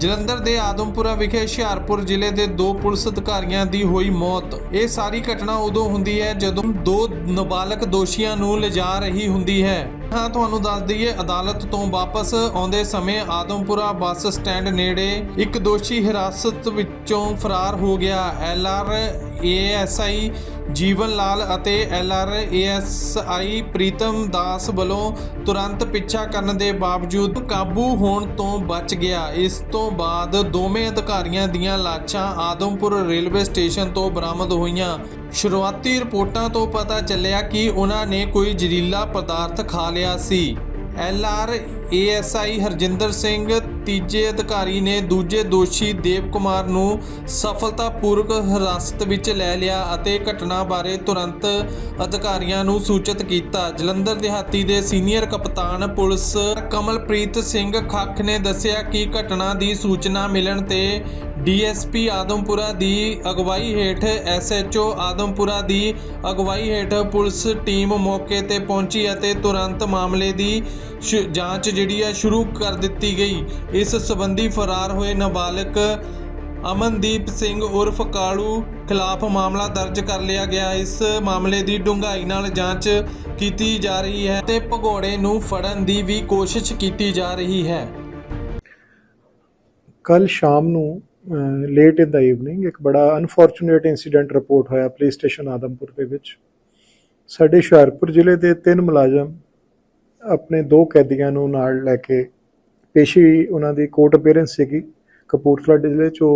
ਜਲੰਧਰ ਦੇ ਆਦਮਪੁਰਾ ਵਿਖੇ ਹੁਸ਼ਿਆਰਪੁਰ ਜ਼ਿਲ੍ਹੇ ਦੇ ਦੋ ਪੁਲਿਸ ਅਧਿਕਾਰੀਆਂ ਦੀ ਹੋਈ ਮੌਤ। ਇਹ ਸਾਰੀ ਘਟਨਾ ਉਦੋਂ ਹੁੰਦੀ ਹੈ ਜਦੋਂ ਦੋ ਨਾਬਾਲਗ ਦੋਸ਼ੀਆਂ ਨੂੰ ਲਿਜਾ ਰਹੀ ਹੁੰਦੀ ਹੈ। ਹਾਂ, ਤੁਹਾਨੂੰ ਦੱਸ ਦਈਏ, ਅਦਾਲਤ ਤੋਂ ਵਾਪਸ ਆਉਂਦੇ ਸਮੇਂ ਆਦਮਪੁਰਾ ਬੱਸ ਸਟੈਂਡ ਨੇੜੇ ਇੱਕ ਦੋਸ਼ੀ ਹਿਰਾਸਤ ਵਿੱਚੋਂ ਫਰਾਰ ਹੋ ਗਿਆ। L R ASI Jiwan Lal ਅਤੇ ਐਲਆਰ ਏਐਸਆਈ ਪ੍ਰੀਤਮ ਦਾਸ ਵੱਲੋਂ ਤੁਰੰਤ ਪਿੱਛਾ ਕਰਨ ਦੇ ਬਾਵਜੂਦ ਕਾਬੂ ਹੋਣ ਤੋਂ ਬਚ ਗਿਆ। ਇਸ ਤੋਂ ਬਾਅਦ ਦੋਵੇਂ ਅਧਿਕਾਰੀਆਂ ਦੀਆਂ ਲਾਸ਼ਾਂ ਆਦਮਪੁਰ ਰੇਲਵੇ ਸਟੇਸ਼ਨ ਤੋਂ ਬਰਾਮਦ ਹੋਈਆਂ। ਸ਼ੁਰੂਆਤੀ ਰਿਪੋਰਟਾਂ ਤੋਂ ਪਤਾ ਚੱਲਿਆ ਕਿ ਉਹਨਾਂ ਨੇ ਕੋਈ ਜ਼ਹਿਰੀਲਾ ਪਦਾਰਥ ਖਾ ਲਿਆ ਸੀ। ਐਲਆਰ ਏਐਸਆਈ ਹਰਜਿੰਦਰ ਸਿੰਘ, ਤੀਜੇ ਅਧਿਕਾਰੀ ਨੇ ਦੂਜੇ ਦੋਸ਼ੀ ਦੇਵ ਕੁਮਾਰ ਨੂੰ ਸਫਲਤਾਪੂਰਵਕ ਹਿਰਾਸਤ ਵਿੱਚ ਲੈ ਲਿਆ ਅਤੇ ਘਟਨਾ ਬਾਰੇ ਤੁਰੰਤ ਅਧਿਕਾਰੀਆਂ ਨੂੰ ਸੂਚਿਤ ਕੀਤਾ। ਜਲੰਧਰ ਦਿਹਾਤੀ ਦੇ ਸੀਨੀਅਰ ਕਪਤਾਨ ਪੁਲਿਸ ਕਮਲਪ੍ਰੀਤ ਸਿੰਘ ਖੱਖ ਨੇ ਦੱਸਿਆ ਕਿ ਘਟਨਾ ਦੀ ਸੂਚਨਾ ਮਿਲਣ ਤੇ ਡੀਐਸਪੀ ਆਦਮਪੁਰਾ ਦੀ ਅਗਵਾਈ ਹੇਠ ਐਸਐਚਓ ਆਦਮਪੁਰਾ ਦੀ ਅਗਵਾਈ ਹੇਠ ਪੁਲਿਸ ਟੀਮ ਮੌਕੇ ਤੇ ਪਹੁੰਚੀ ਅਤੇ ਤੁਰੰਤ ਮਾਮਲੇ ਦੀ ਸ਼- ਜਾਂਚ ਜਿਹੜੀ ਹੈ ਸ਼ੁਰੂ ਕਰ ਦਿੱਤੀ ਗਈ। ਇਸ ਸਬੰਧੀ ਫਰਾਰ ਹੋਏ ਨਾਬਾਲਗ ਅਮਨਦੀਪ ਸਿੰਘ ਉਰਫ ਕਾਲੂ ਖਿਲਾਫ ਮਾਮਲਾ ਦਰਜ ਕਰ ਲਿਆ ਗਿਆ। ਇਸ ਮਾਮਲੇ ਦੀ ਡੂੰਘਾਈ ਨਾਲ ਜਾਂਚ ਕੀਤੀ ਜਾ ਰਹੀ ਹੈ ਤੇ ਭਗੌੜੇ ਨੂੰ ਫੜਨ ਦੀ ਵੀ ਕੋਸ਼ਿਸ਼ ਕੀਤੀ ਜਾ ਰਹੀ ਹੈ। ਕੱਲ ਸ਼ਾਮ ਨੂੰ ਲੇਟ ਇਨ ਦਾ ਈਵਨਿੰਗ ਇੱਕ ਬੜਾ ਅਨਫੋਰਚੂਨੇਟ ਇਨਸੀਡੈਂਟ ਰਿਪੋਰਟ ਹੋਇਆ ਪੁਲਿਸ ਸਟੇਸ਼ਨ ਆਦਮਪੁਰ ਦੇ ਵਿੱਚ। ਸਾਡੇ ਹੁਸ਼ਿਆਰਪੁਰ ਜ਼ਿਲ੍ਹੇ ਦੇ ਤਿੰਨ ਮੁਲਾਜ਼ਮ ਆਪਣੇ ਦੋ ਕੈਦੀਆਂ ਨੂੰ ਨਾਲ ਲੈ ਕੇ ਪੇਸ਼ੀ ਉਹਨਾਂ ਦੀ ਕੋਰਟ ਅਪੀਅਰੈਂਸ ਸੀਗੀ, ਕਪੂਰਥਲਾ ਜ਼ਿਲ੍ਹੇ ਚੋਂ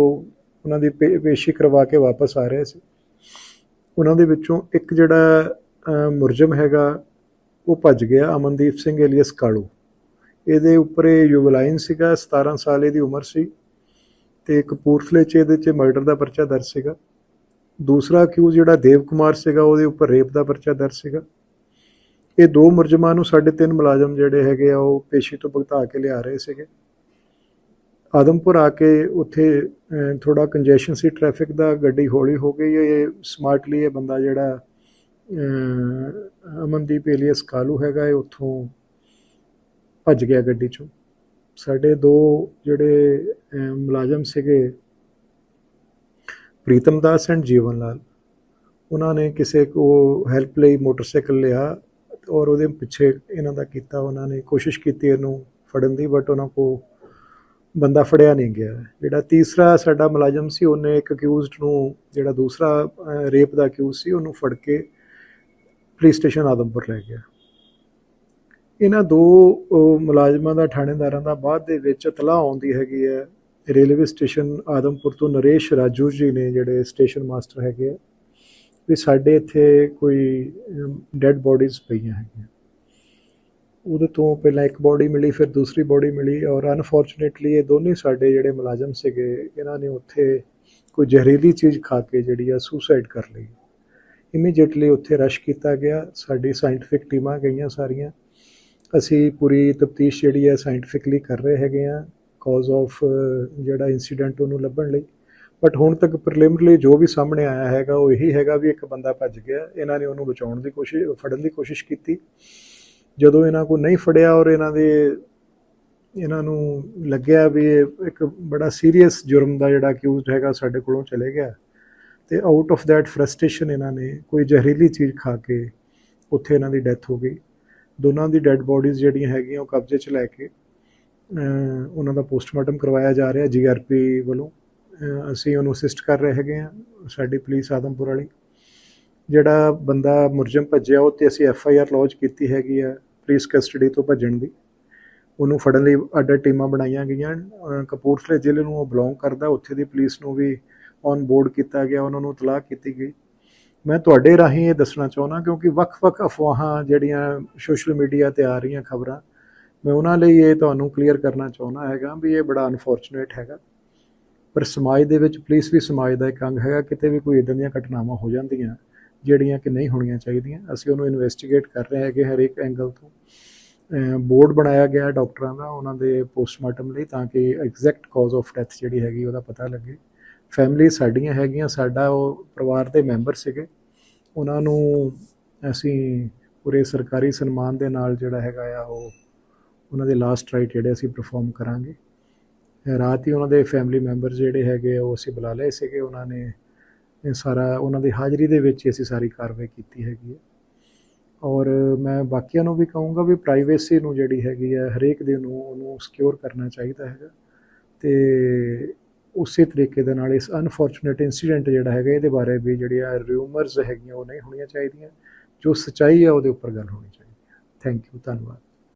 ਉਹਨਾਂ ਦੀ ਪੇ- ਪੇਸ਼ੀ ਕਰਵਾ ਕੇ ਵਾਪਸ ਆ ਰਹੇ ਸੀ। ਉਹਨਾਂ ਦੇ ਵਿੱਚੋਂ ਇੱਕ ਜਿਹੜਾ ਮੁਰਜਮ ਹੈਗਾ, ਉਹ ਭੱਜ ਗਿਆ, ਅਮਨਦੀਪ ਸਿੰਘ ਏਲੀਅਸ ਕਾਲੂ। ਇਹਦੇ ਉੱਪਰ ਇਹ ਯੁਵਲਾਈਨ ਸੀਗਾ 17 ਸਾਲ ਇਹਦੀ ਉਮਰ ਸੀ। ਤੇ ਕਪੂਰਥਲੇ ਚ ਇਹਦੇ ਚ ਮਰਡਰ ਦਾ ਪਰਚਾ ਦਰਜ ਸੀਗਾ। ਦੂਸਰਾ ਅਕਿਊਜ਼ ਜਿਹੜਾ ਦੇਵ ਕੁਮਾਰ ਸੀਗਾ, ਉਹਦੇ ਉੱਪਰ ਰੇਪ ਦਾ ਪਰਚਾ ਦਰਜ ਸੀਗਾ। ਇਹ ਦੋ ਮੁਰਜਮਾਂ ਨੂੰ ਸਾਡੇ ਤਿੰਨ ਮੁਲਾਜ਼ਮ ਜਿਹੜੇ ਹੈਗੇ ਆ, ਉਹ ਪੇਸ਼ੀ ਤੋਂ ਭੁਗਤਾ ਕੇ ਲਿਆ ਰਹੇ ਸੀਗੇ। ਆਦਮਪੁਰ ਆ ਕੇ ਉੱਥੇ ਥੋੜਾ ਕੰਜੈਸ਼ਨ ਸੀ ਟ੍ਰੈਫਿਕ ਦਾ, ਗੱਡੀ ਹੌਲੀ ਹੋ ਗਈ। ਇਹ ਸਮਾਰਟਲੀ ਇਹ ਬੰਦਾ ਜਿਹੜਾ ਅਮਨਦੀਪ ਏਲੀਅਸ ਕਾਲੂ ਹੈਗਾ, ਇਹ ਉੱਥੋਂ ਭੱਜ ਗਿਆ ਗੱਡੀ ਚੋਂ। ਸਾਡੇ ਦੋ ਜਿਹੜੇ ਮੁਲਾਜ਼ਮ ਸੀਗੇ, ਪ੍ਰੀਤਮ ਦਾਸ ਐਂਡ ਜੀਵਨ ਲਾਲ। ਉਹਨਾਂ ਨੇ ਕਿਸੇ ਕੋ ਹੈਲਪ ਲਈ ਮੋਟਰਸਾਈਕਲ ਲਿਆ ਔਰ ਉਹਦੇ ਪਿੱਛੇ ਇਹਨਾਂ ਦਾ ਕੀਤਾ, ਉਹਨਾਂ ਨੇ ਕੋਸ਼ਿਸ਼ ਕੀਤੀ ਇਹਨੂੰ ਫੜਨ ਦੀ ਬਟ ਉਹਨਾਂ ਕੋ ਬੰਦਾ ਫੜਿਆ ਨਹੀਂ ਗਿਆ। ਜਿਹੜਾ ਤੀਸਰਾ ਸਾਡਾ ਮੁਲਾਜ਼ਮ ਸੀ, ਉਹਨੇ ਇੱਕ ਅਕਿਊਜ਼ਡ ਨੂੰ, ਜਿਹੜਾ ਦੂਸਰਾ ਰੇਪ ਦਾ ਅਕਿਊਜ਼ ਸੀ, ਉਹਨੂੰ ਫੜ ਕੇ ਪੁਲਿਸ ਸਟੇਸ਼ਨ ਆਦਮਪੁਰ ਲੈ ਗਿਆ। ਇਹਨਾਂ ਦੋ ਮੁਲਾਜ਼ਮਾਂ ਦਾ, ਥਾਣੇਦਾਰਾਂ ਦਾ ਬਾਅਦ ਦੇ ਵਿੱਚ ਇਤਲਾਹ ਆਉਂਦੀ ਹੈਗੀ ਹੈ। ਰੇਲਵੇ ਸਟੇਸ਼ਨ ਆਦਮਪੁਰ ਤੋਂ ਨਰੇਸ਼ ਰਾਜੂ ਜੀ ਨੇ ਜਿਹੜੇ ਸਟੇਸ਼ਨ ਮਾਸਟਰ ਹੈਗੇ ਆ, ਵੀ ਸਾਡੇ ਇੱਥੇ ਕੋਈ ਡੈੱਡ ਬੋਡੀਜ਼ ਪਈਆਂ ਹੈਗੀਆਂ। ਉਹਦੇ ਤੋਂ ਪਹਿਲਾਂ ਇੱਕ ਬੋਡੀ ਮਿਲੀ, ਫਿਰ ਦੂਸਰੀ ਬੋਡੀ ਮਿਲੀ ਔਰ ਅਨਫੋਰਚੂਨੇਟਲੀ ਇਹ ਦੋਨੇ ਸਾਡੇ ਜਿਹੜੇ ਮੁਲਾਜ਼ਮ ਸੀਗੇ, ਇਹਨਾਂ ਨੇ ਉੱਥੇ ਕੋਈ ਜ਼ਹਿਰੀਲੀ ਚੀਜ਼ ਖਾ ਕੇ ਜਿਹੜੀ ਆ ਸੁਸਾਈਡ ਕਰ ਲਈ। ਇਮੀਡੀਏਟਲੀ ਉੱਥੇ ਰਸ਼ ਕੀਤਾ ਗਿਆ, ਸਾਡੀ ਸਾਇੰਟਿਫਿਕ ਟੀਮਾਂ ਗਈਆਂ ਸਾਰੀਆਂ। ਅਸੀਂ ਪੂਰੀ ਤਫਤੀਸ਼ ਜਿਹੜੀ ਹੈ ਸਾਇੰਟਿਫਿਕਲੀ ਕਰ ਰਹੇ ਹੈਗੇ ਆ ਕਾਜ਼ ਆਫ ਜਿਹੜਾ ਇਨਸੀਡੈਂਟ ਉਹਨੂੰ ਲੱਭਣ ਲਈ। ਬਟ ਹੁਣ ਤੱਕ ਪ੍ਰੀਲਿਮਿਨਰੀ ਜੋ ਵੀ ਸਾਹਮਣੇ ਆਇਆ ਹੈਗਾ, ਉਹ ਇਹੀ ਹੈਗਾ ਵੀ ਇੱਕ ਬੰਦਾ ਭੱਜ ਗਿਆ। ਇਹਨਾਂ ਨੇ ਉਹਨੂੰ ਬਚਾਉਣ ਦੀ ਕੋਸ਼ਿਸ਼, ਫੜਨ ਦੀ ਕੋਸ਼ਿਸ਼ ਕੀਤੀ। ਜਦੋਂ ਇਹਨਾਂ ਕੋ ਨਹੀਂ ਫੜਿਆ ਔਰ ਇਹਨਾਂ ਦੇ, ਇਹਨਾਂ ਨੂੰ ਲੱਗਿਆ ਵੀ ਇਹ ਇੱਕ ਬੜਾ ਸੀਰੀਅਸ ਜੁਰਮ ਦਾ ਜਿਹੜਾ ਅਕਿਊਜ਼ਡ ਹੈਗਾ ਸਾਡੇ ਕੋਲੋਂ ਚਲੇ ਗਿਆ। ਤੇ ਆਊਟ ਆਫ ਥੈਟ ਫਰਸਟ੍ਰੇਸ਼ਨ ਇਹਨਾਂ ਨੇ ਕੋਈ ਜ਼ਹਿਰੀਲੀ ਚੀਜ਼ ਖਾ ਕੇ ਉੱਥੇ ਇਹਨਾਂ ਦੀ ਡੈਥ ਹੋ ਗਈ। ਦੋਨਾਂ ਦੀ ਡੈੱਡ ਬੋਡੀਜ਼ ਜਿਹੜੀਆਂ ਹੈਗੀਆਂ ਉਹ ਕਬਜ਼ੇ 'ਚ ਲੈ ਕੇ ਉਹਨਾਂ ਦਾ ਪੋਸਟਮਾਰਟਮ ਕਰਵਾਇਆ ਜਾ ਰਿਹਾ ਜੀਆਰਪੀ ਵੱਲੋਂ। ਅਸੀਂ ਉਹਨੂੰ ਅਸਿਸਟ ਕਰ ਰਹੇ ਹੈਗੇ ਆ ਸਾਡੀ ਪੁਲਿਸ ਆਦਮਪੁਰ ਵਾਲੀ। ਜਿਹੜਾ ਬੰਦਾ ਮੁਰਜਮ ਭੱਜਿਆ, ਉਹ ਤੇ ਅਸੀਂ ਐਫ ਆਈ ਆਰ ਲੌਂਚ ਕੀਤੀ ਹੈਗੀ ਆ ਪੁਲਿਸ ਕਸਟਡੀ ਤੋਂ ਭੱਜਣ ਦੀ। ਉਹਨੂੰ ਫੜਨ ਲਈ ਅੱਡਾ ਟੀਮਾਂ ਬਣਾਈਆਂ ਗਈਆਂ। ਕਪੂਰਥਲੇ ਜ਼ਿਲ੍ਹੇ ਨੂੰ ਉਹ ਬਿਲੋਂਗ ਕਰਦਾ, ਉੱਥੇ ਦੀ ਪੁਲਿਸ ਨੂੰ ਵੀ ਔਨ ਬੋਰਡ ਕੀਤਾ ਗਿਆ, ਉਹਨਾਂ ਨੂੰ ਇਤਲਾਹ ਕੀਤੀ ਗਈ। ਮੈਂ ਤੁਹਾਡੇ ਰਾਹੀਂ ਇਹ ਦੱਸਣਾ ਚਾਹੁੰਦਾ ਕਿਉਂਕਿ ਵੱਖ-ਵੱਖ ਅਫਵਾਹਾਂ ਜਿਹੜੀਆਂ ਸੋਸ਼ਲ ਮੀਡੀਆ ਤੇ ਆ ਰਹੀਆਂ ਖਬਰਾਂ, ਮੈਂ ਉਹਨਾਂ ਲਈ ਇਹ ਤੁਹਾਨੂੰ ਕਲੀਅਰ ਕਰਨਾ ਚਾਹੁੰਦਾ ਹੈਗਾ ਵੀ ਇਹ ਬੜਾ ਅਨਫੋਰਚੂਨੇਟ ਹੈਗਾ। ਪਰ ਸਮਾਜ ਦੇ ਵਿੱਚ ਪੁਲਿਸ ਵੀ ਸਮਾਜ ਦਾ ਇੱਕ ਅੰਗ ਹੈਗਾ, ਕਿਤੇ ਵੀ ਕੋਈ ਇਦਾਂ ਦੀਆਂ ਘਟਨਾਵਾਂ ਹੋ ਜਾਂਦੀਆਂ ਜਿਹੜੀਆਂ ਕਿ ਨਹੀਂ ਹੋਣੀਆਂ ਚਾਹੀਦੀਆਂ। ਅਸੀਂ ਉਹਨੂੰ ਇਨਵੈਸਟੀਗੇਟ ਕਰ ਰਹੇ ਹੈਗੇ ਹਰ ਇੱਕ ਐਂਗਲ ਤੋਂ ਬੋਰਡ ਬਣਾਇਆ ਗਿਆ ਡਾਕਟਰਾਂ ਦਾ, ਉਹਨਾਂ ਦੇ ਪੋਸਟਮਾਰਟਮ ਲਈ ਤਾਂ ਕਿ ਐਗਜ਼ੈਕਟ ਕਾਜ਼ ਆਫ ਡੈਥ ਜਿਹੜੀ ਹੈਗੀ ਉਹਦਾ ਪਤਾ ਲੱਗੇ। ਫੈਮਿਲੀ ਸਾਡੀਆਂ ਹੈਗੀਆਂ ਸਾਡਾ ਉਹ ਪਰਿਵਾਰ ਦੇ ਮੈਂਬਰ ਸੀਗੇ। ਉਹਨਾਂ ਨੂੰ ਅਸੀਂ ਪੂਰੇ ਸਰਕਾਰੀ ਸਨਮਾਨ ਦੇ ਨਾਲ ਜਿਹੜਾ ਹੈਗਾ ਆ ਉਹ ਉਹਨਾਂ ਦੇ ਲਾਸਟ ਰਾਈਟ ਜਿਹੜੇ ਅਸੀਂ ਪਰਫਾਰਮ ਕਰਾਂਗੇ। ਰਾਤ ਹੀ ਉਹਨਾਂ ਦੇ ਫੈਮਿਲੀ ਮੈਂਬਰ ਜਿਹੜੇ ਹੈਗੇ ਆ, ਉਹ ਅਸੀਂ ਬੁਲਾ ਲਏ ਸੀਗੇ। ਉਹਨਾਂ ਨੇ ਇਹ ਸਾਰਾ ਉਹਨਾਂ ਦੀ ਹਾਜ਼ਰੀ ਦੇ ਵਿੱਚ ਹੀ ਅਸੀਂ ਸਾਰੀ ਕਾਰਵਾਈ ਕੀਤੀ ਹੈਗੀ ਹੈ ਔਰ ਮੈਂ ਬਾਕੀਆਂ ਨੂੰ ਵੀ ਕਹੂੰਗਾ ਵੀ ਪ੍ਰਾਈਵੇਸੀ ਨੂੰ ਜਿਹੜੀ ਹੈਗੀ ਹੈ ਹਰੇਕ ਦੇ ਨੂੰ ਉਹਨੂੰ ਸਿਕਿਉਰ ਕਰਨਾ ਚਾਹੀਦਾ ਹੈਗਾ। ਤੇ ਉਸੇ ਤਰੀਕੇ ਦੇ ਨਾਲ ਇਸ ਅਨਫੋਰਚੂਨੇਟ ਇਨਸੀਡੈਂਟ ਜਿਹੜਾ ਹੈਗਾ ਇਹਦੇ ਬਾਰੇ ਵੀ ਜਿਹੜੀਆਂ ਰਿਊਮਰਸ ਹੈਗੀਆਂ ਉਹ ਨਹੀਂ ਹੋਣੀਆਂ ਚਾਹੀਦੀਆਂ। ਜੋ ਸੱਚਾਈ ਹੈ ਉਹਦੇ ਉੱਪਰ ਗੱਲ ਹੋਣੀ ਚਾਹੀਦੀ ਹੈ। ਥੈਂਕ ਯੂ ਧੰਨਵਾਦ।